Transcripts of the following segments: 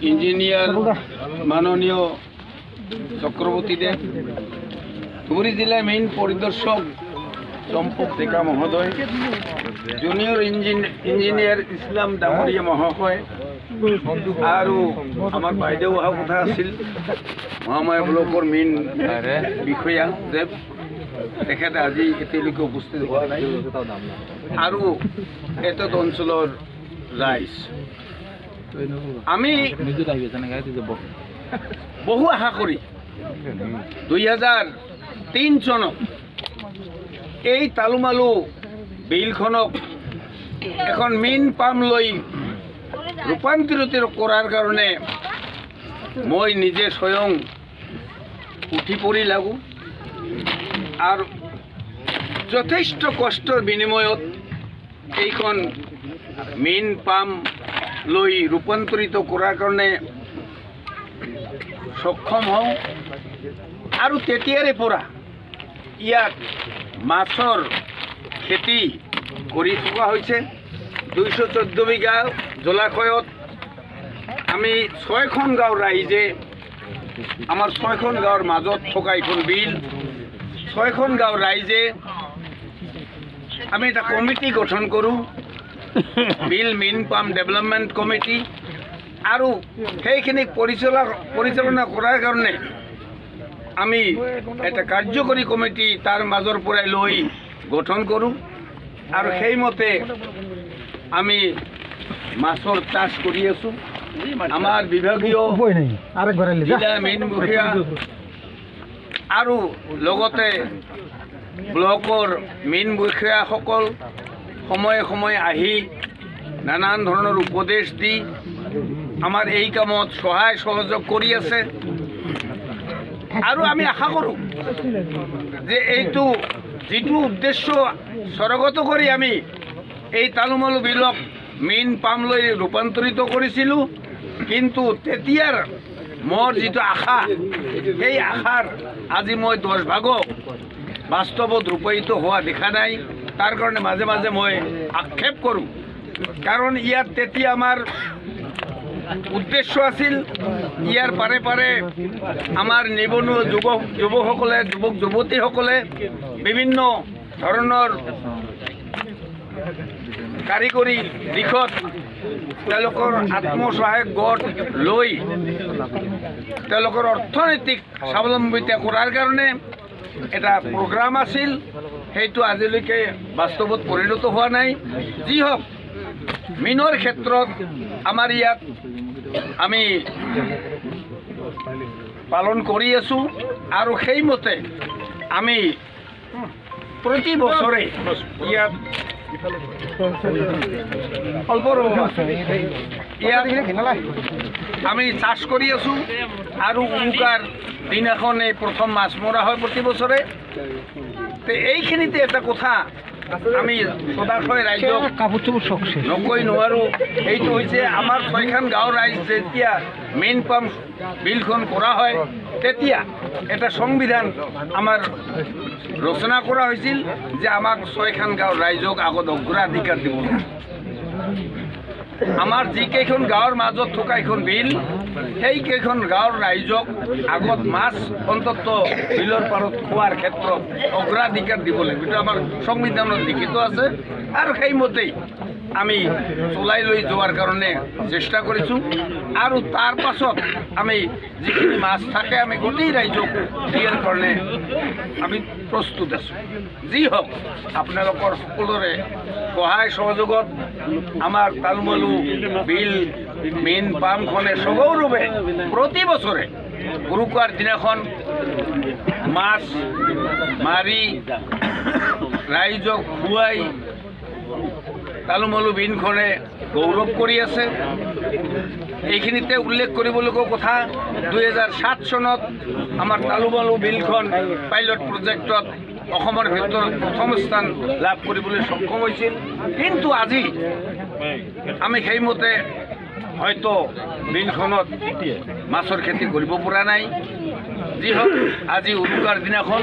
Engineer মাননীয় চক্রবর্তী দেব ধুবুরী জেলার main পরিদর্শক চম্পক ডেকা মহোদয় জুনিয়র ইঞ্জিন- ইঞ্জিনিয়াৰ ইছলাম ডাঙৰীয়া মহাশয় আৰু আমাৰ বাইদেউ অহা কথা আছিল মহামায়া ব্লকৰ মেইন বিষয়া দেৱ। তেখেতে আজি এতিয়ালৈকে উপস্থিত হোৱা নাই। আৰু এতদ অঞ্চলৰ ৰাইজ। আমি বহু আশা কৰি দুই হাজাৰ তিন চনত এই তালুমালু বিলখনক এখন মীন পাম লৈ ৰূপান্তৰিত কৰাৰ কাৰণে মই নিজে স্বয়ং উঠি পৰি লাগো আৰু যথেষ্ট কষ্টৰ বিনিময়ত এইখন মীন পাম লৈ ৰূপান্তৰিত কৰাৰ কাৰণে সক্ষম হওঁ। আৰু তেতিয়াৰে পৰা ইয়াত মাছৰ খেতি কৰি থকা হৈছে। দুইশ চৈধ্য বিঘা জলাশয়ত আমি ছয়খন গাঁও ৰাইজে আমাৰ ছয়খন গাঁৱৰ মাজত থকা এইখন বিল, ছয়খন গাঁও ৰাইজে আমি এটা কমিটি গঠন কৰোঁ। বিল মীন পাম ডেভেলপমেণ্ট কমিটি আৰু সেইখিনিক পৰিচালনা পৰিচালনা কৰাৰ কাৰণে আমি এটা কাৰ্যকৰী কমিটি তাৰ মাজৰ পৰাই লৈ গঠন কৰোঁ। আৰু সেইমতে আমি মাছৰ চাষ কৰি আছোঁ। আমাৰ বিভাগীয় জিলা মেইন মুখীয়া আৰু লগতে ব্লকৰ মেইন মুখীয়াসকল সময়ে সময়ে আহি নানান ধৰণৰ উপদেশ দি আমাৰ এই কামত সহায় সহযোগ কৰি আছে আৰু আমি আশা কৰোঁ যে এইটো যিটো উদ্দেশ্য স্বৰ্গত কৰি আমি এই তালুমালু বিলক মেইন পামলৈ ৰূপান্তৰিত কৰিছিলোঁ, কিন্তু তেতিয়াৰ মোৰ যিটো আশা, সেই আশাৰ আজি মই দহ ভাগক বাস্তৱত ৰূপায়িত হোৱা দেখা নাই। তাৰ কাৰণে মাজে মাজে মই আক্ষেপ কৰোঁ। কাৰণ ইয়াত তেতিয়া আমাৰ উদ্দেশ্য আছিল, ইয়াৰ পাৰে পাৰে আমাৰ নিবনুৱা যুৱক যুৱকসকলে, যুৱক, যুৱতীসকলে বিভিন্ন ধৰণৰ কাৰিকৰী দিশত তেওঁলোকৰ আত্মসহায়ক গোট লৈ তেওঁলোকৰ অৰ্থনৈতিক স্বাৱলম্বিতা কৰাৰ কাৰণে এটা প্ৰগ্ৰাম আছিল সেইটো আজিলৈকে বাস্তৱত পৰিণত হোৱা নাই। যি হওক মীনৰ ক্ষেত্ৰত আমাৰ ইয়াত আমি পালন কৰি আছোঁ আৰু সেইমতে আমি প্ৰতি বছৰে ইয়াত আমি চাষ কৰি আছোঁ আৰু উৰুকাৰ দিনাখন এই প্ৰথম মাছ মৰা হয় প্ৰতি বছৰে। তে এইখিনিতে এটা কথা আমি সদাশয় ৰাইজক নকৈ নোৱাৰোঁ। এইটো হৈছে আমাৰ ছয়খন গাঁৱৰ ৰাইজ যেতিয়া মেইন পাম্প বিলখন কৰা হয়, তেতিয়া এটা সংবিধান আমাৰ ৰচনা কৰা হৈছিল যে আমাক ছয়খন গাঁৱৰ ৰাইজক আগত অগ্ৰাধিকাৰ দিব আমাৰ যিকেইখন গাঁৱৰ মাজত থকা এখন বিল, সেইকেইখন গাঁৱৰ ৰাইজক আগত মাছ অন্তত বিলৰ পাৰত খোৱাৰ ক্ষেত্ৰত অগ্ৰাধিকাৰ দিব লাগিব। এইটো আমাৰ সংবিধানত লিখিত আছে আৰু সেইমতেই আমি চলাই লৈ যোৱাৰ কাৰণে চেষ্টা কৰিছোঁ। আৰু তাৰ পাছত আমি যিখিনি মাছ থাকে, আমি গোটেই ৰাইজক দিয়াৰ কাৰণে আমি প্ৰস্তুত আছোঁ। যি হওক, আপোনালোকৰ সকলোৰে সহায় সহযোগত আমাৰ তালুমালু বিল, মেইন পাম্পখনে সগৌৰৱে প্ৰতি বছৰে উৰুকাৰ দিনাখন মাছ মাৰি ৰাইজক খুৱাই তালুমালু বিনখনে গৌৰৱ কৰি আছে এইখিনিতে উল্লেখ কৰিবলগীয়া কথা দুহেজাৰ সাত চনত আমাৰ তালুমালু বিলখন পাইলট প্ৰজেক্টত অসমৰ ভিতৰত প্ৰথম স্থান লাভ কৰিবলৈ সক্ষম হৈছিল। কিন্তু আজি আমি সেইমতে হয়তো বিলখনত মাছৰ খেতি কৰিব পৰা নাই। যি হওক আজি উৰুকাৰ দিনাখন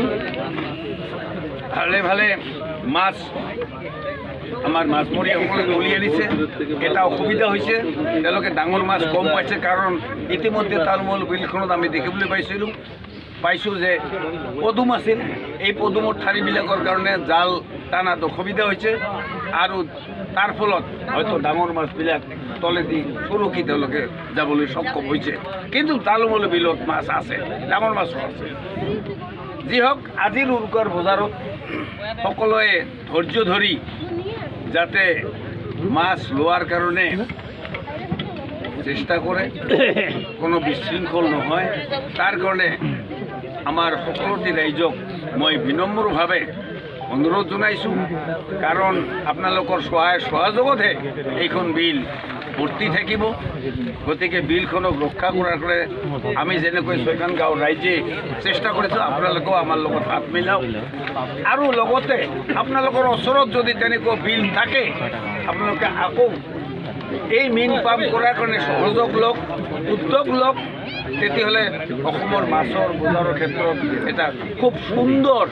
ভালে ভালে মাছ আমাৰ মাছমৰীয়াসকলে তুলি আনিছে এটা অসুবিধা হৈছে তেওঁলোকে ডাঙৰ মাছ কম পাইছে কাৰণ ইতিমধ্যে তালমল বিলখনত আমি দেখিবলৈ পাইছিলোঁ পাইছোঁ যে পদুম আছিল। এই পদুমৰ ঠাৰিবিলাকৰ কাৰণে জাল টানাত অসুবিধা হৈছে আৰু তাৰ ফলত হয়তো ডাঙৰ মাছবিলাক তলেদি চৰকি তেওঁলোকে যাবলৈ সক্ষম হৈছে কিন্তু তালমল বিলত মাছ আছে। ডাঙৰ মাছো আছে। যি হওক, আজিৰ উৰুকাৰ বজাৰত সকলোৱে ধৈৰ্য ধৰি যাতে মাছ লোৱাৰ কাৰণে চেষ্টা কৰে কোনো বিশৃংখল নহয়। তাৰ কাৰণে আমাৰ সকলোটি ৰাইজক মই বিনম্ৰভাৱে অনুৰোধ জনাইছোঁ কাৰণ আপোনালোকৰ সহায় সহযোগতহে এইখন বিল ভৰ্তি থাকিব, গতিকে বিলখনক ৰক্ষা কৰাৰ কাৰণে আমি যেনেকৈ ছয়খন গাঁৱৰ ৰাইজে চেষ্টা কৰিছোঁ, আপোনালোকেও আমাৰ লগত হাত মিলাওক। আৰু লগতে আপোনালোকৰ ওচৰত যদি তেনেকুৱা বিল থাকে, আপোনালোকে আকৌ এই মীন পাম কৰাৰ কাৰণে সহযোগ লওক, উদ্যোগ লওক, তেতিয়াহ'লে অসমৰ মাছৰ বজাৰৰ ক্ষেত্ৰত এটা খুব সুন্দৰ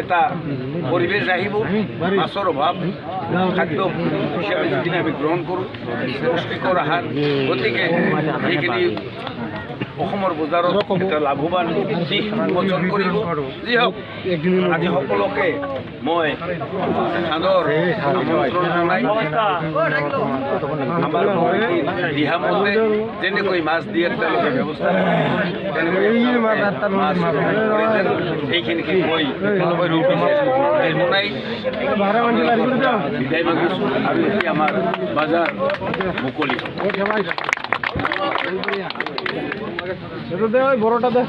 এটা পৰিৱেশ আহিব, মাছৰ অভাৱ, খাদ্য হিচাপে যিখিনি আমি গ্ৰহণ কৰোঁ, পুষ্টিকৰ আহাৰ, গতিকে সেইখিনি অসমৰ বজাৰত এটা লাভৱান দিশ উন্মোচন কৰিব যি হওক আজি সকলোকে মই সাদৰ আমন্ত্ৰণ জনাই আমাৰ দিহামতে যেনেকৈ মাছ দিয়ে তেওঁলোকে ব্যৱস্থা তেনেকৈ মাছ কৰি যেন এইখিনিকে কৈ মই বিদায় মাগিছোঁ আৰু এতিয়া আমাৰ বজাৰ মুকলি এটা দে ওই বড়টা দে।